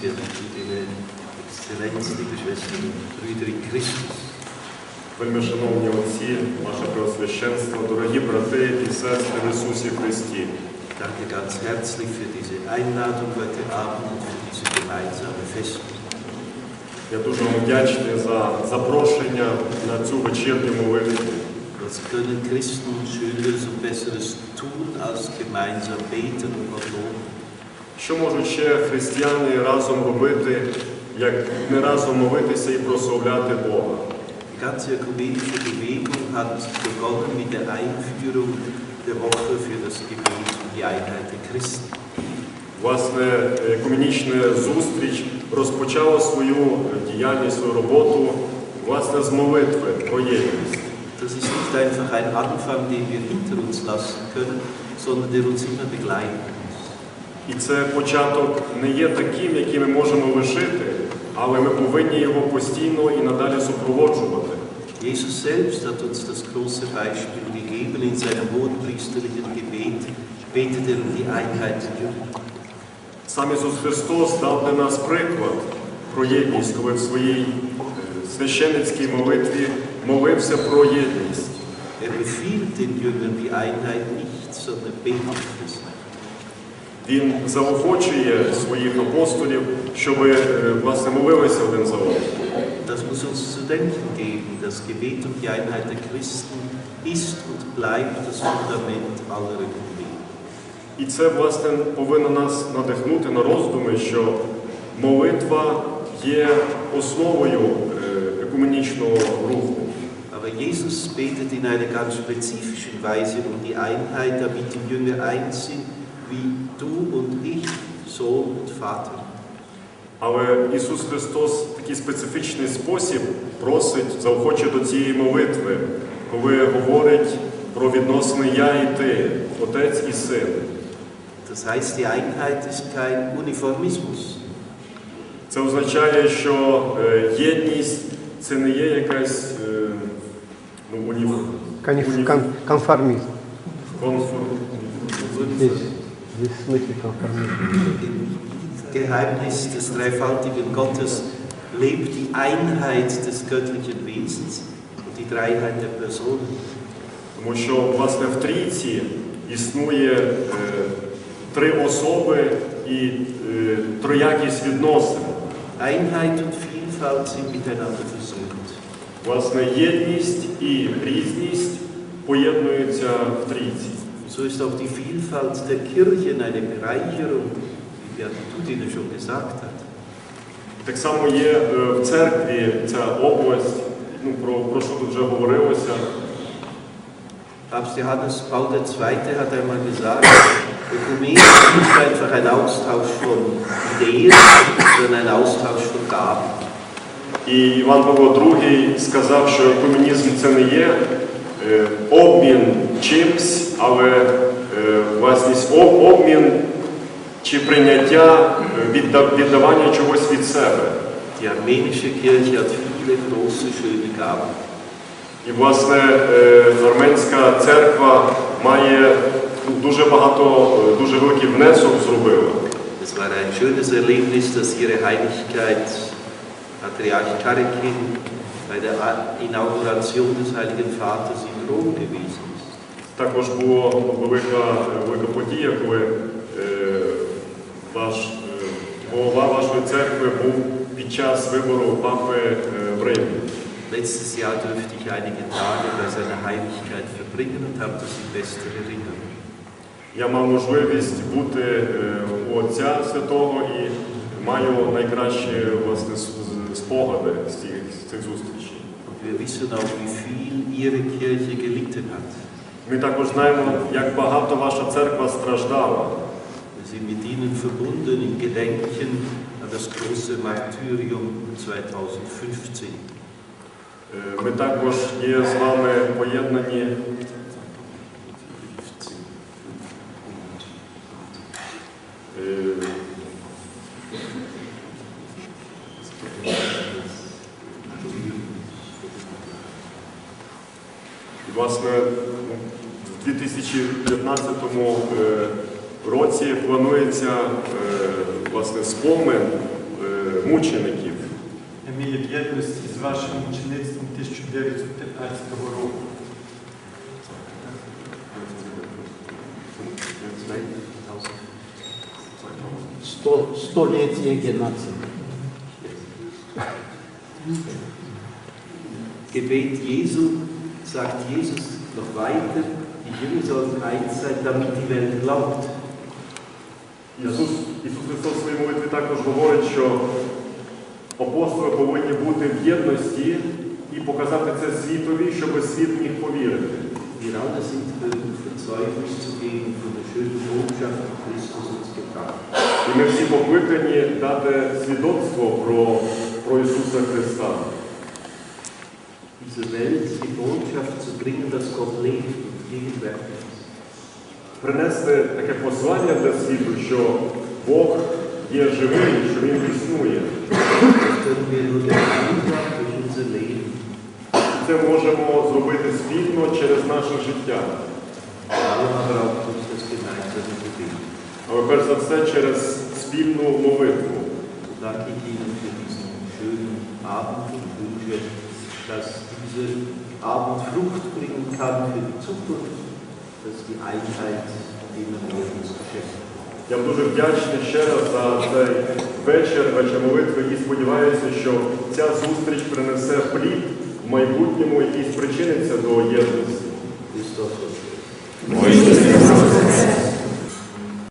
Ihre Exzellenz, liebe Schwestern und Brüder in Christus. Вельми шановні отці, ваше Преосвященство, дорогі брати і сестри в Ісусі Христі. Danke ganz herzlich für diese Einladung heute Abend und für diese gemeinsame Festung. Я дуже вам вдячний за запрошення на цю вечірню молитву. Was können Christen Schöneres und Besseres tun, als gemeinsam beten und Gott loben? Що можуть ще християни разом робити, як не разом молитися і прославляти Бога? Die ganze ökumenische Bewegung hat begonnen mit der Einführung der Woche für das Gebet und die Einheit der Christen. Власне, екумінічна зустріч розпочала свою діяльність, свою роботу власне з молитви про єдність. Das ist nicht einfach ein Anfang, den wir hinter uns lassen können, sondern der uns immer begleiten. І це початок не є таким, який ми можемо лишити, але ми повинні його постійно і надалі супроводжувати. Jesus selbst hat uns das große Beispiel gegeben. In seinem hohenpriesterlichen Gebet betet er um die Einheit der Jünger. Сам Ісус Христос дав для нас приклад про єдність, коли в своїй е, священницькій молитві молився про єдність. Er befiehlt den Jüngern die Einheit nicht, sondern betet für sie. Він заохочує своїх апостолів, щоб е, власне молилися один за одним. Das muss uns zu denken geben. Das Gebet um die Einheit der Christen ist und bleibt das Fundament aller Ökumene. І це власне повинно нас надихнути на роздуми, що молитва є основою е, екуменічного руху. Aber Jesus betet in einer ganz spezifischen Weise um die Einheit, damit die Jünger eins sind, wie du und ich, Sohn und Vater. Але Ісус Христос в такий специфічний спосіб просить, заохочує до цієї молитви, коли говорить про відносини я і ти, Отець і Син. Das heißt, die Einheit ist kein Uniformismus. Це означає, що е, єдність це не є якась е, ну, уніф... Конф- уніф... Im Geheimnis des dreifaltigen Gottes lebt die Einheit des göttlichen Wesens und die Dreiheit der Personen. Тому що власне в трійці існує е, три особи і е, троякість відносин. Einheit und Vielfalt sind miteinander versöhnt. Власне, єдність і різність поєднуються в трійці. So ist auch die Vielfalt der Kirchen eine Bereicherung, wie Beate Tudine schon gesagt hat. Так само є е, в церкві ця область, ну, про, про що тут вже говорилося. Papst Johannes Paul II. hat einmal gesagt, Ökumene ist nicht einfach ein Austausch von Ideen, sondern ein Austausch von Gaben. І Іван Павло II сказав, що екуменізм це не є е, обмін чимсь, але е, власність об- обмін чи прийняття е, віддавання чогось від себе. Die armenische Kirche hat viele große, schöne Gaben. І, власне, е, арменська церква має дуже багато, е, дуже великий внесок зробила. Es war ein schönes Erlebnis, dass Ihre Heiligkeit, Patriarch Karekin, bei der Inauguration des Heiligen Vaters in Rom gewesen. Також була велика, велика подія, коли е, ваш е, голова вашої церкви був під час вибору папи е, в Римі. Letztes Jahr durfte ich einige Tage bei seiner Heiligkeit verbringen und habe das in bester Erinnerung. Я мав можливість бути у Отця Святого і маю найкращі власне спогади з цих, з цих зустрічей. Wir wissen auch, wie viel Ihre Kirche gelitten hat. Ми також знаємо, як багато ваша церква страждала. Wir sind mit Ihnen verbunden im Gedenken an das große Martyrium 2015. Е, Ми також є з вами поєднані власне, в 2015 е, році планується е, власне спомин е, мучеників. В єдності з вашим учеництвом 1915 року. Сто, столетие геноцида. Gebet Jesu sagt Jesus noch weiter, die Jünger sollen eins sein, damit die Welt glaubt. Ісус, Ісус Христос в своїй молитві також говорить, що апостоли повинні бути в єдності і показати це світові, щоб світ міг повірити. Wir alle sind berufen, Zeugnis zu geben von der schönen Botschaft, die Christus uns gebracht hat. І ми всі покликані дати свідоцтво про, про Ісуса Христа. Dieser Welt die Botschaft zu bringen, dass Gott lebt und gegenwärtig ist. Принести таке послання для світу, що Бог є живий, що Він існує. Це можемо зробити спільно через наше життя. Але перш за все через спільну молитву. Danke ich Ihnen für diesen schönen Abend und wünsche, dass diese Abend Frucht bringen kann für die Zukunft, dass die Einheit denen uns geschenkt. Я дуже вдячний ще раз за цей вечір, вечір молитви і сподіваюся, що ця зустріч принесе плід в майбутньому, який спричиниться до єдності. Моє